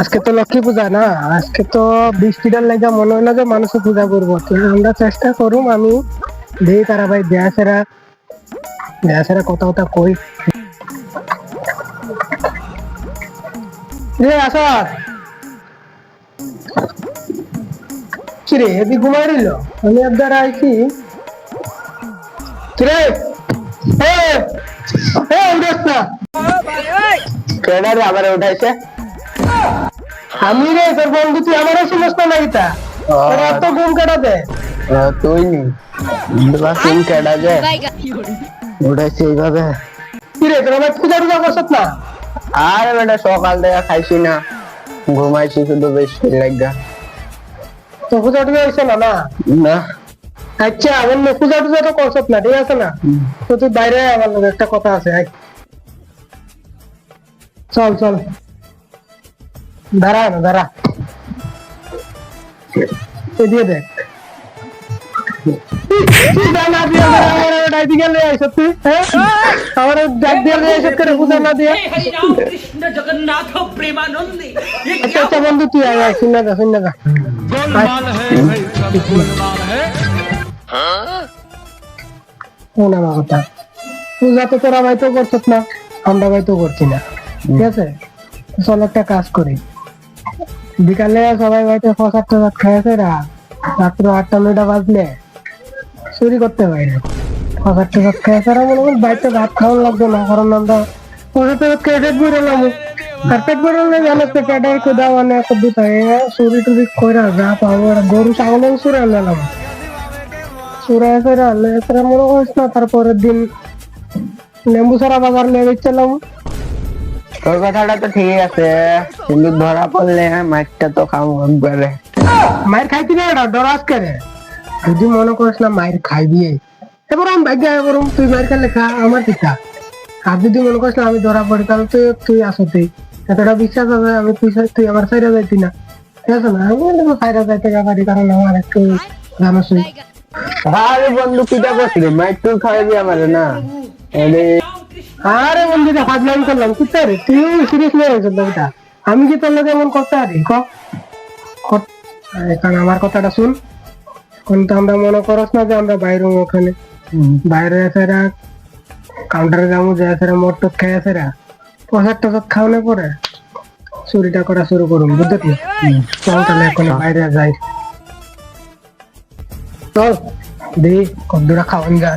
আজকে তো লক্ষ্মী পূজা না আজকে তো বৃষ্টিটার লেগে মনে হলো যে মানুষে পূজা করব। তো আমরা চেষ্টা করুম আমি দেই তারা ভাই দেয়া সেরা দেয়া সেরা কথা কথা কই। রে আসাদ কিরে এদি ঘুমাই রইল? আমি একবার আইছি। কিরে? এ এ উঠেছ না। কেডারে আবার উঠাইছে। আমি রে তোর বন্ধু তুই আমারও শুনস না নাকি তোর এত ঘুম কাটাতে? তুই নি। দুবা সিং কেডা যে। উঠাইছে এইভাবে কিরে তোর আমার পূজা টুজা করছত না? আরে বেটা সকাল থেকে খাইছি না। ঘুমাইছি শুধু বেশি লাগা। তো পূজা টুজা হয়েছে না না? না। আচ্ছা আমার লোক পূজা টুজা তো করছত না ঠিক আছে না? তো তুই বাইরে আমার একটা কথা আছে চল চল। দাঁড়ায় না দাঁড়া। দেখ। পূজা তো তোরা ভাই তো করছত না আমরা ভাই তো করছি না। ঠিক আছে? চল একটা কাজ করি। বিকালে সবাই হয়তো ফসার টসার খেয়েছে রা রাত্র আটটা, নয়টা বাজলে চুরি করতে পারি না। ফসার টসার খেয়েছে রা মনে করি বাড়িতে ভাত খাওয়া লাগবে না, কারণ আমরা ফসার টসার খেয়ে পেট ভরে আর পেট ভরে জানো তো কুদা মানে কদ্দু থাকে চুরি টুরি করে যা পাবো, আর গরু ছাগলেও চুরে আনলাম চুরে ফেরে আনলে মনে করিস না, তারপরের দিন লেম্বু সারা বাজার নিয়ে বেচলাম তোর কথাটা তো ঠিক আছে। কিন্তু ধরা পড়লে মাইকটা তো খাও একবারে মায়ের খাইতি না এটা? ডরাস করে যদি মনে করিস না মায়ের খাইবি। এবার আমি ভাগ্য করুম তুই মায়ের খেলে খা আমার পিতা আর যদি মনে করিস না আমি ধরা পড়ি তাহলে তুই তুই আসো তুই। এতটা বিশ্বাস আছে আমি তুই তুই আমার সাইডে যাইতি না। ঠিক আছে না? আমি সাইডে যাইতে পারি কারণ আমার একটু জানোসই আরে বন্ধু কিটা করছিল? মাইক তুই খাওয়াবি আমার না। আরে আরে বন্ধুটা ফাজলাম করলাম কি তারে তুই সিরিয়াস নিয়ে রয়েছে লোকটা। আমি কি তোর লোক এমন করতে পারি? ক? ক- এখন আমার কথাটা শুন। এখন তো আমরা মনে করস না যে আমরা বাইরে ওখানে। বাইরে এসেরা কাউন্টারে যাব যে এসেরা মোট টোট খেয়ে এসেরা প্রসাদ টসাদ খাওয়ানোর পরে। চুরিটা করা শুরু করুন বুঝতে কি চল তাহলে এখন বাইরে যাই। চল দি কদ্দুরা খাওয়ান যা।